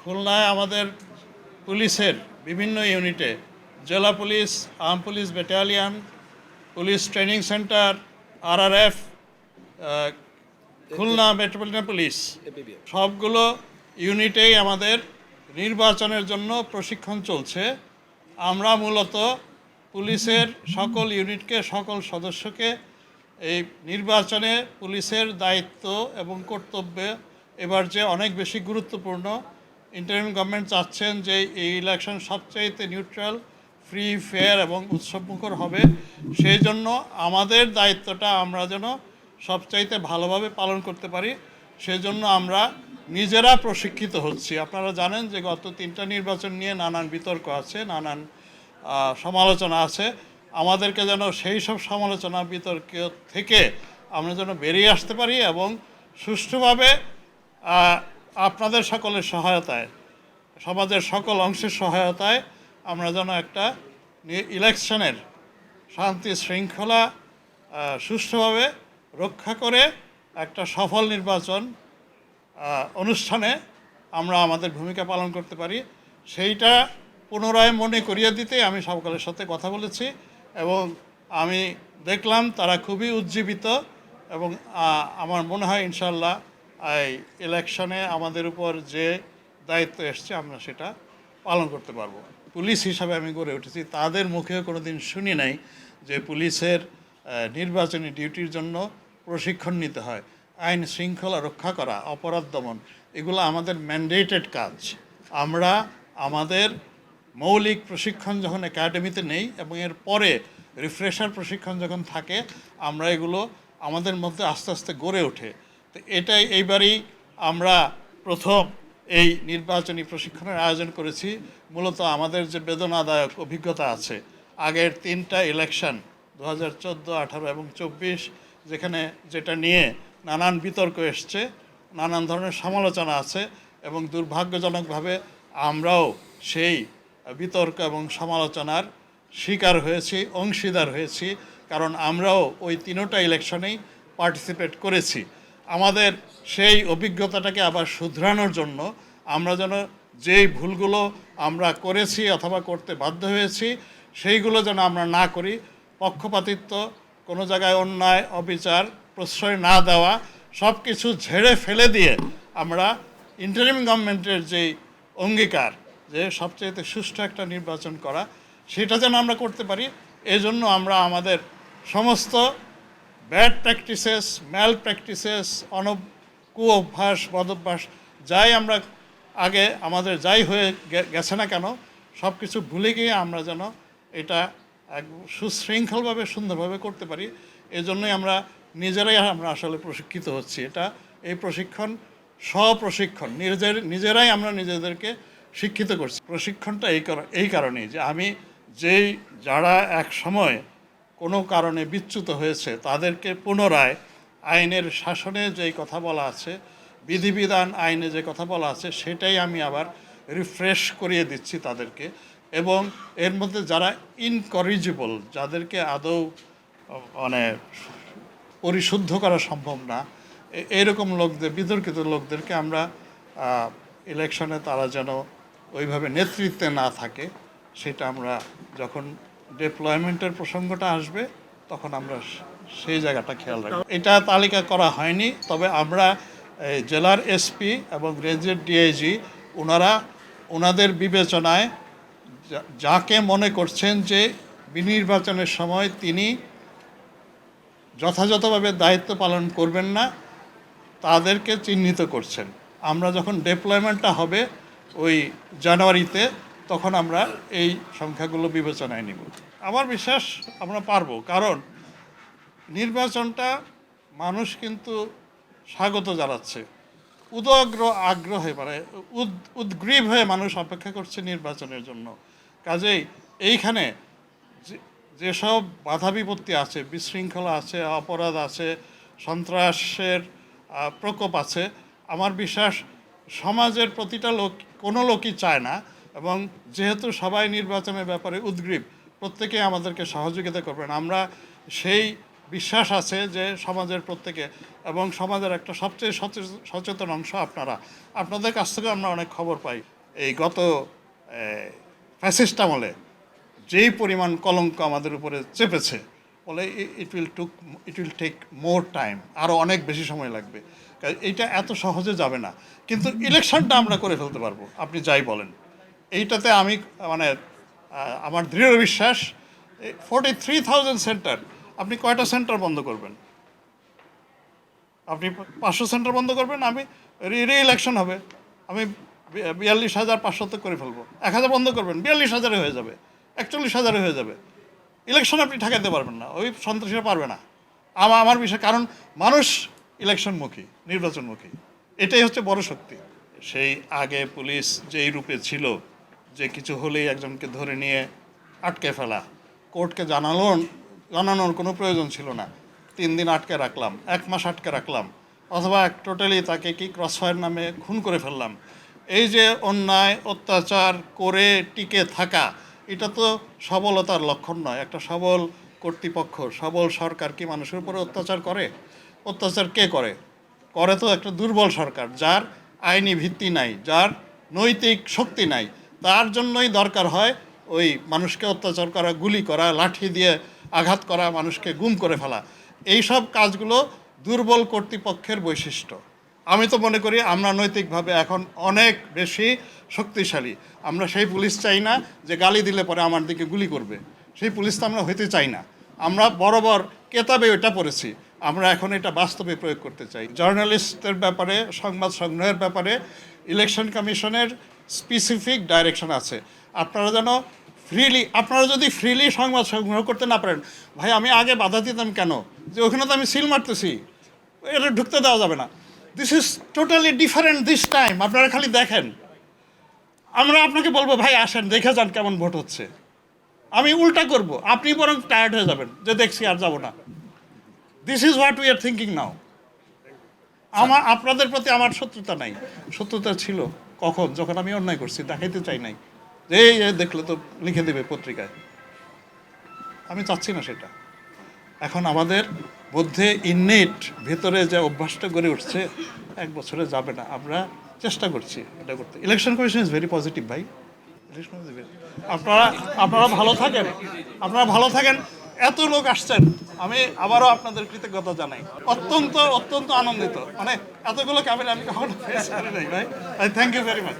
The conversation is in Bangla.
খুলনায় আমাদের পুলিশের বিভিন্ন ইউনিটে জেলা police arm police battalion police training centre RRF Khulna metropolitan police সবগুলো ইউনিটেই আমাদের নির্বাচনের জন্য প্রশিক্ষণ চলছে। আমরা মূলত পুলিশের সকল ইউনিটকে সকল সদস্যকে এই নির্বাচনে পুলিশের দায়িত্ব এবং কর্তব্যে এবার যে অনেক বেশি গুরুত্বপূর্ণ ইন্টারিম গভর্নমেন্ট চাচ্ছেন যে এই ইলেকশন সবচাইতে নিউট্রাল ফ্রি ফেয়ার এবং উৎসবমুখর হবে। সেই জন্য আমাদের দায়িত্বটা আমরা যেন সবচাইতে ভালোভাবে পালন করতে পারি। সেজন্য আমরা নিজেরা প্রশিক্ষিত হচ্ছি। আপনারা জানেন যে গত তিনটা নির্বাচন নিয়ে নানান বিতর্ক আছে, নানান সমালোচনা আছে। আমাদেরকে যেন সেই সব সমালোচনা বিতর্ক থেকে আমরা যেন বেরিয়ে আসতে পারি এবং সুষ্ঠুভাবে আপনাদের সকলের সহায়তায়, সমাজের সকল অংশের সহায়তায় আমরা যেন একটা ইলেকশনের শান্তি শৃঙ্খলা সুষ্ঠুভাবে রক্ষা করে একটা সফল নির্বাচন অনুষ্ঠানে আমরা আমাদের ভূমিকা পালন করতে পারি। সেইটা পুনরায় মনে করিয়ে দিতে আমি সকলের সাথে কথা বলেছি এবং আমি দেখলাম তারা খুবই উজ্জীবিত এবং আমার মনে হয় ইনশাল্লাহ এই ইলেকশনে আমাদের উপর যে দায়িত্ব এসছে, আমরা সেটা পালন করতে পারব। পুলিশ হিসাবে আমি গড়ে উঠেছি। তাদের মুখেও কোনো দিন শুনি নাই যে পুলিশের নির্বাচনী ডিউটির জন্য প্রশিক্ষণ নিতে হয়। আইন শৃঙ্খলা রক্ষা করা, অপরাধ দমন, এগুলো আমাদের ম্যান্ডেটেড কাজ। আমরা আমাদের মৌলিক প্রশিক্ষণ যখন একাডেমিতে নেই এবং এর পরে রিফ্রেশার প্রশিক্ষণ যখন থাকে, আমরা এগুলো আমাদের মধ্যে আস্তে আস্তে গড়ে ওঠে। তো এটাই এইবারই আমরা প্রথম এই নির্বাচনী প্রশিক্ষণের আয়োজন করেছি। মূলত আমাদের যে বেদনাদায়ক অভিজ্ঞতা আছে, আগের তিনটা ইলেকশন দু হাজার চোদ্দ, আঠারো এবং চব্বিশ, যেখানে যেটা নিয়ে নানান বিতর্ক এসছে, নানান ধরনের সমালোচনা আছে এবং দুর্ভাগ্যজনকভাবে আমরাও সেই বিতর্ক এবং সমালোচনার শিকার হয়েছি, অংশীদার হয়েছি, কারণ আমরাও ওই তিনোটা ইলেকশনেই পার্টিসিপেট করেছি। আমাদের সেই অভিজ্ঞতাটাকে আবার শুধরানোর জন্য আমরা যেন যেই ভুলগুলো আমরা করেছি অথবা করতে বাধ্য হয়েছি, সেইগুলো যেন আমরা না করি, পক্ষপাতিত্ব, কোনো জায়গায় অন্যায়, অবিচার, প্রশ্রয় না দেওয়া সব কিছু ঝেড়ে ফেলে দিয়ে আমরা ইন্টারিম গভর্নমেন্টের যেই অঙ্গীকার, যে সবচেয়ে সুষ্ঠু একটা নির্বাচন করা, সেটা যেন আমরা করতে পারি, এজন্য আমরা আমাদের সমস্ত ব্যাড প্র্যাকটিসেস, ম্যাল প্র্যাকটিসেস, অনব কু অভ্যাস বদভ্যাস, যাই আমরা আগে আমাদের যাই হয়ে গেছে না কেন সব কিছু ভুলে গিয়ে আমরা যেন এটা এক সুশৃঙ্খলভাবে, সুন্দরভাবে করতে পারি, এজন্যই আমরা নিজেরাই আমরা আসলে প্রশিক্ষিত হচ্ছি। এটা এই প্রশিক্ষণ স্বপ্রশিক্ষণ, নিজের, নিজেরাই আমরা নিজেদেরকে শিক্ষিত করছি। প্রশিক্ষণটা এই এই কারণেই যে আমি যেই, যারা এক সময় কোনো কারণে বিচ্যুত হয়েছে, তাদেরকে পুনরায় আইনের শাসনে যেই কথা বলা আছে, বিধিবিধান আইনে যে কথা বলা আছে, সেটাই আমি আবার রিফ্রেশ করিয়ে দিচ্ছি তাদেরকে। এবং এর মধ্যে যারা ইনকরিজিবল যাদেরকে আদৌ মানে পরিশুদ্ধ করা সম্ভব না এরকম লোকদের, বিতর্কিত লোকদেরকে আমরা ইলেকশনে তারা যেন ওইভাবে নেতৃত্বে না থাকে, সেটা আমরা যখন ডিপ্লয়মেন্টের প্রসঙ্গটা আসবে, তখন আমরা সেই জায়গাটা খেয়াল রাখব। এটা তালিকা করা হয়নি, তবে আমরা জেলার এসপি এবং রেঞ্জের ডিআইজি ওনারা ওনাদের বিবেচনায় যাকে মনে করছেন যে বিনির্বাচনের সময় তিনি যথাযথভাবে দায়িত্ব পালন করবেন না, তাদেরকে চিহ্নিত করছেন। আমরা যখন ডেপ্লয়মেন্টটা হবে ওই জানুয়ারিতে তখন আমরা এই সংখ্যাগুলো বিবেচনায় নিব। আমার বিশ্বাস আমরা পারব, কারণ নির্বাচনটা মানুষ কিন্তু স্বাগত জানাচ্ছে। উদগ্র আগ্রহে মানে উদ- উদ্গ্রীব হয়ে মানুষ অপেক্ষা করছে নির্বাচনের জন্য। কাজেই এইখানে যেসব বাধা বিপত্তি আছে, বিশৃঙ্খলা আছে, অপরাধ আছে, সন্ত্রাসের প্রকোপ আছে, আমার বিশ্বাস সমাজের প্রতিটা লোক, কোনো লোকই চায় না এবং যেহেতু সবাই নির্বাচনের ব্যাপারে উদ্গ্রীব, প্রত্যেকে আমাদেরকে সহযোগিতা করবেন। আমরা সেই বিশ্বাস আছে যে সমাজের প্রত্যেকে এবং সমাজের একটা সবচেয়ে সচে- সচেতন অংশ আপনারা। আপনাদের কাছ থেকে আমরা অনেক খবর পাই। এই গত ফ্যাসিস্ট আমলে যেই পরিমাণ কলঙ্ক আমাদের উপরে চেপেছে, বলে it will took it will take more time আরও অনেক বেশি সময় লাগবে। এইটা এত সহজে যাবে না। কিন্তু ইলেকশনটা আমরা করে ফেলতে পারব, আপনি যাই বলেন। এইটাতে আমি মানে আমার দৃঢ় বিশ্বাস ফোর্টি থ্রি থাউজেন্ড সেন্টার আপনি কয়টা সেন্টার বন্ধ করবেন? আপনি পাঁচশো সেন্টার বন্ধ করবেন, আমি রি ইলেকশন হবে। আমি বিয়াল্লিশ হাজার পাঁচশত করে ফেলব। এক হাজার বন্ধ করবেন, বিয়াল্লিশ হাজারে হয়ে যাবে, একচল্লিশ হাজারে হয়ে যাবে। ইলেকশন আপনি ঠেকাতে পারবেন না, ওই সন্ত্রাসীরা পারবে না। আমার আমার বিষয়, কারণ মানুষ ইলেকশনমুখী নির্বাচনমুখী। এটাই হচ্ছে বড় শক্তি। সেই আগে পুলিশ যেই রূপে ছিল যে কিছু হলেই একজনকে ধরে নিয়ে আটকে ফেলা। কোর্টকে জানানোর জানানোর কোনো প্রয়োজন ছিল না। তিন দিন আটকে রাখলাম, এক মাস আটকে রাখলাম, অথবা এক টোটালি তাকে কি ক্রসফায়ার নামে খুন করে ফেললাম। এই যে অন্যায়, অত্যাচার করে টিকে থাকা, এটা তো সবলতার লক্ষণ নয়। একটা সবল কর্তৃপক্ষ, সবল সরকার কি মানুষের উপরে অত্যাচার করে? অত্যাচার কে করে? করে তো একটা দুর্বল সরকার, যার আইনি ভিত্তি নাই, যার নৈতিক শক্তি নাই। তার জন্যই দরকার হয় ওই মানুষকে অত্যাচার করা, গুলি করা, লাঠি দিয়ে আঘাত করা, মানুষকে গুম করে ফেলা। এইসব কাজগুলো দুর্বল কর্তৃপক্ষের বৈশিষ্ট্য। আমি তো মনে করি আমরা নৈতিকভাবে এখন অনেক বেশি শক্তিশালী। আমরা সেই পুলিশ চাই না যে গালি দিলে পরে আমার দিকে গুলি করবে। সেই পুলিশ তো আমরা হইতে চাই না। আমরা বরাবর কেতাবে ওইটা পড়েছি। আমরা এখন এটা বাস্তবে প্রয়োগ করতে চাই। জার্নালিস্টের ব্যাপারে, সংবাদ সংগ্রহের ব্যাপারে, ইলেকশন কমিশনের স্পেসিফিক ডাইরেকশন আছে। আপনারা যেন ফ্রিলি আপনারা যদি ফ্রিলি সংবাদ সংগ্রহ করতে না পারেন, ভাই, আমি আগে বাধা দিতাম কেন? যে ওখানে তো আমি সিল মারতেছি। এটা ঢুকতে দেওয়া যাবে না। This is totally different this time আপনারা খালি দেখেন। আমরা আপনাকে বলব, ভাই, আসেন, দেখে যান কেমন ভোট হচ্ছে। আমি উল্টা করব। আপনি বরং টায়ার্ড হয়ে যাবেন যে দেখছি আর যাব না। This is what we are thinking now আমার, আপনাদের প্রতি আমার শত্রুতা নাই। শত্রুতা ছিল। কখন? যখন আমি অন্যায় করছি দেখাইতে চাই নাই। এই দেখলে তো লিখে দেবে পত্রিকায়। আমি চাচ্ছি না সেটা। এখন আমাদের মধ্যে ইননেট ভেতরে যে অভ্যাসটা গড়ে উঠছে, এক বছরে যাবে না। আমরা চেষ্টা করছি এটা করতে। Election commission is very positive ভাই। আপনারা আপনারা ভালো থাকেন। আপনারা ভালো থাকেন। এত লোক আসছেন, আমি আবারও আপনাদের কৃতজ্ঞতা জানাই। অত্যন্ত অত্যন্ত আনন্দিত। মানে এতগুলো ক্যামেরা আমি কখনো ভাই। Thank you very much